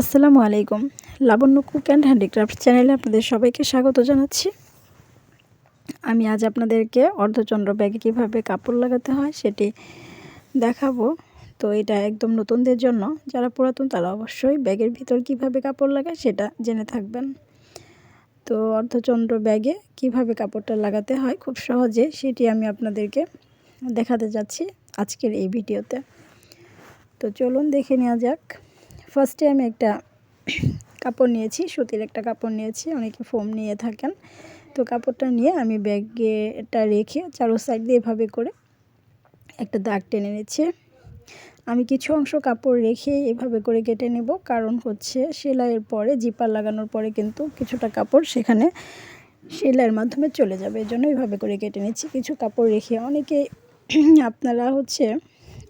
আসসালামু আলাইকুম। লাবণ্য cook and handicraft চ্যানেলে আপনাদের সবাইকে স্বাগত জানাচ্ছি। আমি আজ আপনাদেরকে অর্ধচন্দ্র ব্যাগে কীভাবে কাপড় লাগাতে হয় সেটি দেখাবো। তো এটা একদম নতুনদের জন্য, যারা পুরাতন তারা অবশ্যই ব্যাগের ভিতর কীভাবে কাপড় লাগায় সেটা জেনে থাকবেন। তো অর্ধচন্দ্র ব্যাগে কীভাবে কাপড়টা লাগাতে হয় খুব সহজে সেটি আমি আপনাদেরকে দেখাতে যাচ্ছি আজকের এই ভিডিওতে। তো চলুন দেখে নেওয়া যাক। ফার্স্টে আমি একটা কাপড় নিয়েছি, সুতির একটা কাপড় নিয়েছি। অনেকে ফোম নিয়ে থাকেন। তো কাপড়টা নিয়ে আমি ব্যাগেটা রেখে চারো সাইড দিয়ে এভাবে করে একটা দাগ টেনে নিচ্ছি। আমি কিছু অংশ কাপড় রেখে এভাবে করে কেটে নেব। কারণ হচ্ছে সেলাইয়ের পরে, জিপার লাগানোর পরে কিন্তু কিছুটা কাপড় সেখানে সেলাইয়ের মাধ্যমে চলে যাবে। এই জন্য এইভাবে করে কেটে নিচ্ছি। কিছু কাপড় রেখে অনেকে আপনারা হচ্ছে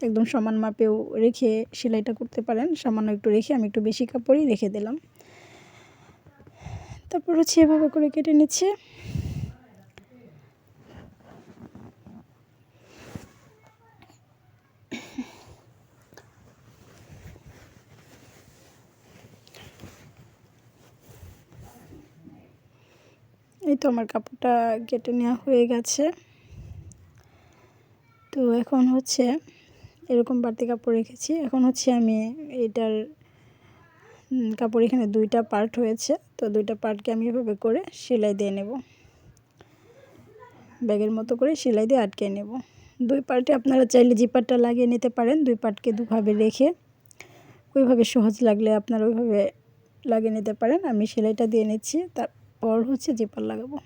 একদম সমান মাপেও রেখে সেলাইটা করতে পারেন। সামান্য একটু রেখে আমি একটু বেশি কাপড়ই রেখে দিলাম। তারপর হচ্ছে এভাবে করে কেটে নিচ্ছে। এই তো আমার কাপড়টা কেটে নেওয়া হয়ে গেছে। তো এখন হচ্ছে এরকম বাড়তি কাপড় রেখেছি। এখন হচ্ছে আমি এটার কাপড় এখানে দুইটা পার্ট হয়েছে। তো দুইটা পার্টকে আমি এভাবে করে সেলাই দিয়ে নেব। ব্যাগের মতো করে সেলাই দিয়ে আটকে নেব। দুই পার্টে আপনারা চাইলে জিপারটা লাগিয়ে নিতে পারেন, দুই পার্টকে দুভাবে রেখে ওইভাবে সহজ লাগলে আপনারা ওইভাবে লাগিয়ে নিতে পারেন। আমি সেলাইটা দিয়ে নিচ্ছি। তারপর হচ্ছে জিপার লাগাবো।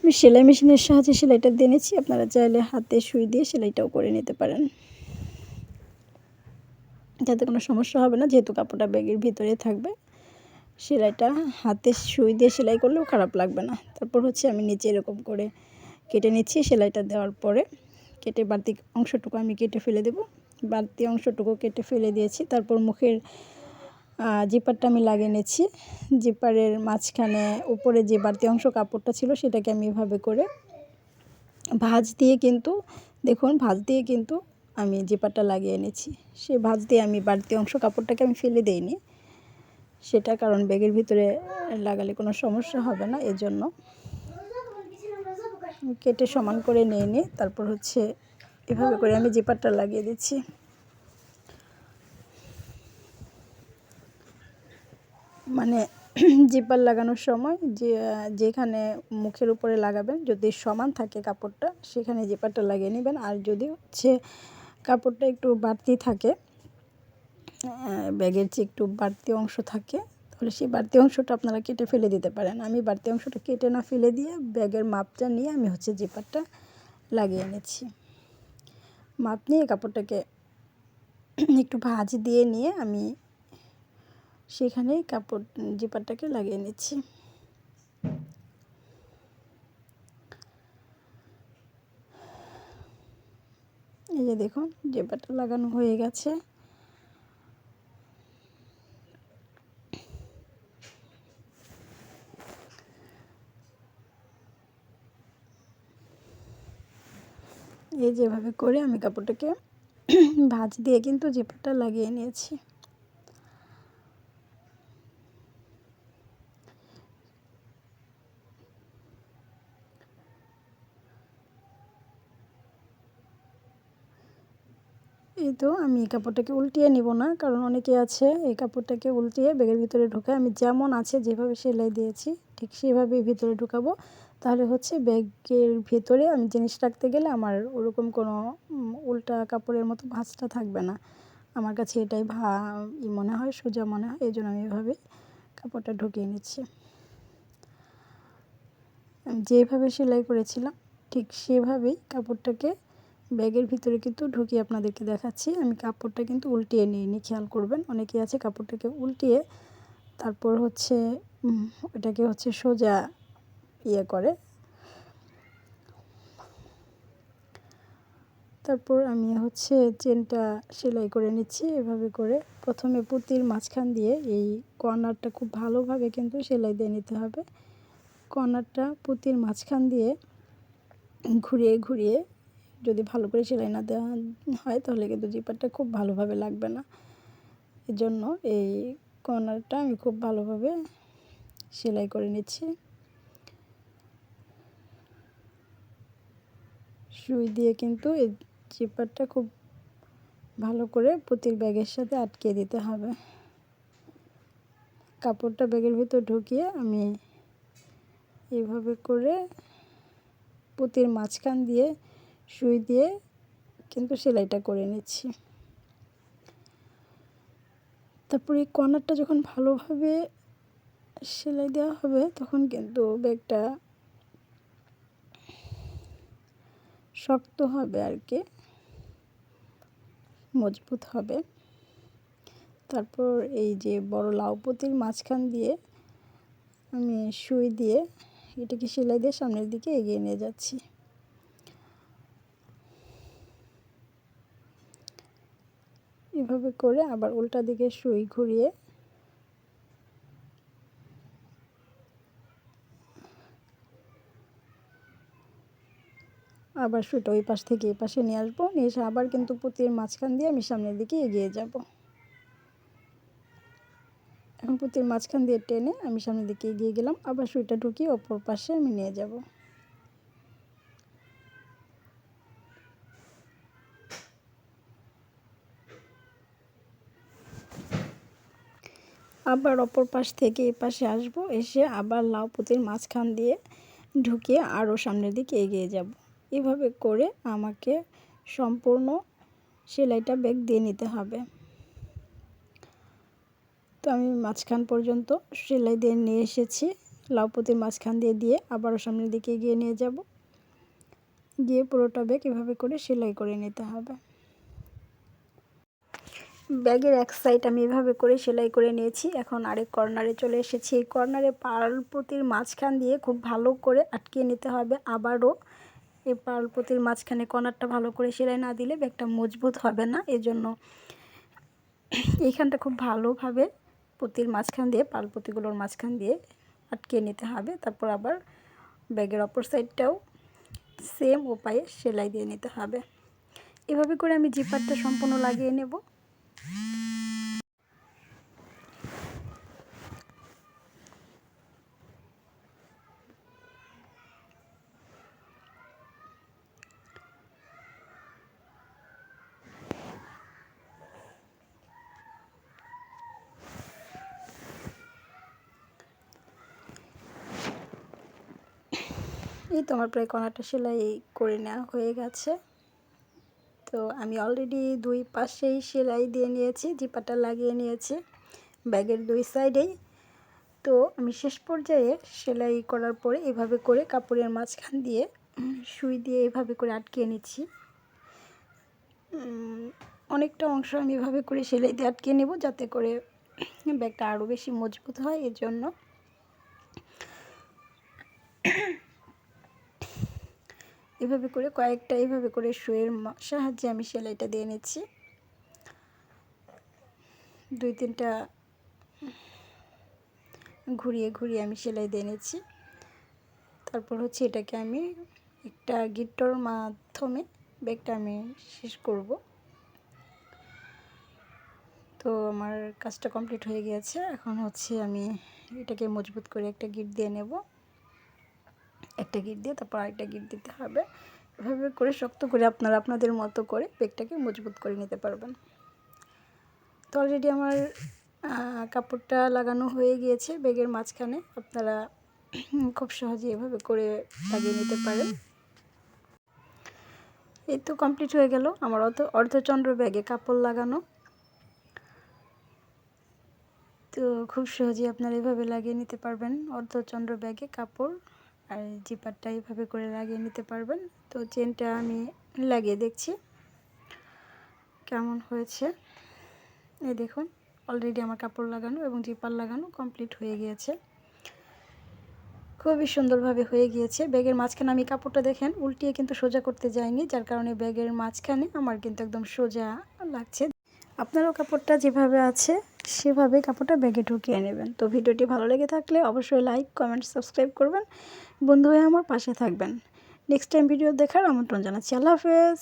আমি সেলাই মেশিনের সাহায্যে সেলাইটা দিয়ে নিচ্ছি আপনারা চাইলে হাতে সুই দিয়ে সেলাইটাও করে নিতে পারেন। যাতে কোনো সমস্যা হবে না, যেহেতু কাপড়টা ব্যাগের ভিতরে থাকবে। সেলাইটা হাতে সুই দিয়ে সেলাই করলেও খারাপ লাগবে না। তারপর হচ্ছে আমি নিচে এরকম করে কেটে নিচ্ছি। সেলাইটা দেওয়ার পরে কেটে বাড়তি অংশটুকু আমি কেটে ফেলে দেব। বাড়তি অংশটুকু কেটে ফেলে দিয়েছি। তারপর মুখের জিপারটা আমি লাগিয়ে নিচ্ছি জিপারের মাঝখানে উপরে যে বাড়তি অংশ কাপড়টা ছিল সেটাকে আমি এভাবে করে ভাঁজ দিয়ে কিন্তু, দেখুন, ভাঁজ দিয়ে কিন্তু আমি জিপারটা লাগিয়ে নিচ্ছি সে ভাঁজ দিয়ে আমি বাড়তি অংশ কাপড়টাকে আমি ফেলে দিইনি। সেটা কারণ ব্যাগের ভিতরে লাগালে কোনো সমস্যা হবে না, এজন্য কেটে সমান করে নিয়ে নিই তারপর হচ্ছে এভাবে করে আমি জিপারটা লাগিয়ে দিচ্ছি। মানে জিপার লাগানোর সময় যে, যেখানে মুখের উপরে লাগাবেন, যদি সমান থাকে কাপড়টা, সেখানে জিপারটা লাগিয়ে নেবেন। আর যদি হচ্ছে কাপড়টা একটু বাড়তি থাকে ব্যাগের যে একটু বাড়তি অংশ থাকে, তাহলে সেই বাড়তি অংশটা আপনারা কেটে ফেলে দিতে পারেন। আমি বাড়তি অংশটা কেটে না ফেলে দিয়ে ব্যাগের মাপটা নিয়ে আমি হচ্ছে জিপারটা লাগিয়ে এনেছি মাপ নিয়ে কাপড়টাকে একটু ভাজ দিয়ে নিয়ে আমি সেখানেই কাপড়, জিপারটাকে লাগিয়ে নিচ্ছি। এই যে দেখুন, জিপারটা লাগানো হয়ে গেছে। এই যেভাবে করে আমি কাপড়টাকে ভাঁজ দিয়ে কিন্তু জিপারটা লাগিয়ে নিয়েছি। এই তো আমি এই কাপড়টাকে উল্টিয়ে নিব না। কারণ অনেকে আছে এই কাপড়টাকে উল্টিয়ে ব্যাগের ভিতরে ঢোকায়। আমি যেমন আছে যেভাবে সেলাই দিয়েছি, ঠিক সেভাবে ভিতরে ঢুকাবো। তাহলে হচ্ছে ব্যাগের ভেতরে আমি জিনিস রাখতে গেলে আমার ওরকম কোনো উল্টা কাপড়ের মতো ভাঁজটা থাকবে না। আমার কাছে এটাই ভা মনে হয়, সোজা মনে হয়। এই জন্য আমি এভাবে কাপড়টা ঢুকিয়ে নিচ্ছি। আমি যেভাবে সেলাই করেছিলাম, ঠিক সেভাবেই কাপড়টাকে ব্যাগের ভিতরে কিন্তু ঢুকিয়ে আপনাদেরকে দেখাচ্ছি। আমি কাপড়টা কিন্তু উল্টিয়ে নিয়ে নিই খেয়াল করবেন। অনেকে আছে কাপড়টাকে উল্টিয়ে তারপর হচ্ছে ওটাকে হচ্ছে সোজা ইয়ে করে। তারপর আমি হচ্ছে চেনটা সেলাই করে নিচ্ছি এভাবে করে। প্রথমে পুঁতির মাঝখান দিয়ে এই কর্নারটা খুব ভালোভাবে কিন্তু সেলাই দিয়ে নিতে হবে। কর্নারটা পুঁতির মাঝখান দিয়ে ঘুরিয়ে ঘুরিয়ে যদি ভালো করে সেলাই না দেওয়া হয়, তাহলে কিন্তু জিপারটা খুব ভালোভাবে লাগবে না। এর জন্য এই কর্নারটা আমি খুব ভালোভাবে সেলাই করে নিচ্ছি। সুই দিয়ে কিন্তু এই জিপারটা খুব ভালো করে পুঁতির ব্যাগের সাথে আটকে দিতে হবে। কাপড়টা ব্যাগের ভিতর ঢুকিয়ে আমি এইভাবে করে পুঁতির মাঝখান দিয়ে সুই দিয়ে কিন্তু সেলাইটা করে নিচ্ছি। তারপরে এই কর্নারটা যখন ভালোভাবে সেলাই দেওয়া হবে, তখন কিন্তু ব্যাগটা শক্ত হবে আর কি, মজবুত হবে। তারপর এই যে বড় লাউপতির মাঝখান দিয়ে আমি সুই দিয়ে এটাকে সেলাই দিয়ে সামনের দিকে এগিয়ে নিয়ে যাচ্ছি। এভাবে করে আবার উল্টা দিকে সুই ঘুরিয়ে আবার সুইটা ওই পাশ থেকে এই পাশে নিয়ে আসব। নিয়ে এসে আবার কিন্তু পুঁতির মাঝখান দিয়ে আমি সামনের দিকে এগিয়ে যাব। এখন পুঁতির মাঝখান দিয়ে টেনে আমি সামনের দিকে এগিয়ে গেলাম। আবার সুইটা ঢুকিয়ে অপর পাশে আমি নিয়ে যাব। আবার অপর পাশ থেকে এ পাশে আসব, এসে আবার লাউ পুঁতির মাঝখান দিয়ে ঢুকিয়ে আরও সামনের দিকে এগিয়ে যাব। এভাবে করে আমাকে সম্পূর্ণ সেলাইটা ব্যাগ দিয়ে নিতে হবে। তো আমি মাঝখান পর্যন্ত সেলাই দিয়ে নিয়ে এসেছি। লাউপতির মাঝখান দিয়ে দিয়ে আবারও সামনের দিকে এগিয়ে নিয়ে যাব। গিয়ে পুরোটা ব্যাগ এভাবে করে সেলাই করে নিতে হবে। ব্যাগের এক সাইড আমি এভাবে করে সেলাই করে নিয়েছি। এখন আরেক কর্নারে চলে এসেছি। এই কর্নারে পালপতির মাঝখান দিয়ে খুব ভালো করে আটকিয়ে নিতে হবে আবারও। এই পালপতির মাঝখানে কর্নারটা ভালো করে সেলাই না দিলে ব্যাগটা মজবুত হবে না। এজন্য এইখানটা খুব ভালোভাবে পুঁতির মাঝখান দিয়ে পালপুতিগুলোর মাঝখান দিয়ে আটকিয়ে নিতে হবে। তারপর আবার ব্যাগের অপর সাইডটাও সেম উপায়ে সেলাই দিয়ে নিতে হবে। এভাবে করে আমি জিপারটা সম্পূর্ণ লাগিয়ে নেব। এই তো আমার প্রায় কণাটা সেলাই করে নেওয়া হয়ে গেছে। তো আমি অলরেডি দুই পাশেই সেলাই দিয়ে নিয়েছি, জিপাটা লাগিয়ে নিয়েছি, ব্যাগের দুই সাইডেই তো আমি শেষ পর্যায়ে সেলাই করার পরে এভাবে করে কাপড়ের মাঝখান দিয়ে সুই দিয়ে এভাবে করে আটকিয়ে নিচ্ছি। অনেকটা অংশ আমি এভাবে করে সেলাই দিয়ে আটকে নেব যাতে করে ব্যাগটা আরও বেশি মজবুত হয় এর জন্য এভাবে করে কয়েকটা এভাবে করে শুয়ের সাহায্যে আমি সেলাইটা দিয়ে নিচ্ছি। দুই তিনটা ঘুরিয়ে ঘুরিয়ে আমি সেলাই দিয়ে নিচ্ছি। তারপর হচ্ছে এটাকে আমি একটা গিট্টোর মাধ্যমে ব্যাগটা আমি শেষ করব। তো আমার কাজটা কমপ্লিট হয়ে গিয়েছে। এখন হচ্ছে আমি এটাকে মজবুত করে একটা গিট দিয়ে নেব। একটা গিট দিয়ে, তারপর আরেকটা গিট দিতে হবে। এভাবে করে শক্ত করে আপনারা আপনাদের মতো করে বেগটাকে মজবুত করে নিতে পারবেন। তো অলরেডি আমার কাপড়টা লাগানো হয়ে গিয়েছে বেগের মাঝখানে। আপনারা খুব সহজে এভাবে করে লাগিয়ে নিতে পারেন। এই তো কমপ্লিট হয়ে গেল আমার অত অর্ধচন্দ্র ব্যাগে কাপড় লাগানো। তো খুব সহজেই আপনারা এভাবে লাগিয়ে নিতে পারবেন অর্ধচন্দ্র ব্যাগে কাপড়। আর জিপারটা এইভাবে করে লাগিয়ে নিতে পারবেন। তো চেনটা আমি লাগিয়ে দেখছি। কেমন হয়েছে? এই দেখুন অলরেডি আমার কাপড় লাগানো এবং জিপার লাগানো কমপ্লিট হয়ে গিয়েছে। খুবই সুন্দরভাবে হয়ে গিয়েছে। ব্যাগের মাঝখানে আমি কাপড়টা দেখেন, উল্টিয়ে কিন্তু সোজা করতে যাইনি। যার কারণে ব্যাগের মাঝখানে আমার কিন্তু একদম সোজা লাগছে। আপনারও কাপড়টা যেভাবে আছে সেভাবে কাপড়টা ব্যাগে ঢুকিয়ে নেবেন। তো ভিডিওটি ভালো লেগে থাকলে অবশ্যই লাইক কমেন্ট সাবস্ক্রাইব করবেন। বন্ধু হয়ে আমার পাশে থাকবেন। নেক্সট টাইম ভিডিও দেখার আমন্ত্রণ জানাচ্ছি। আল্লাহ হাফেজ।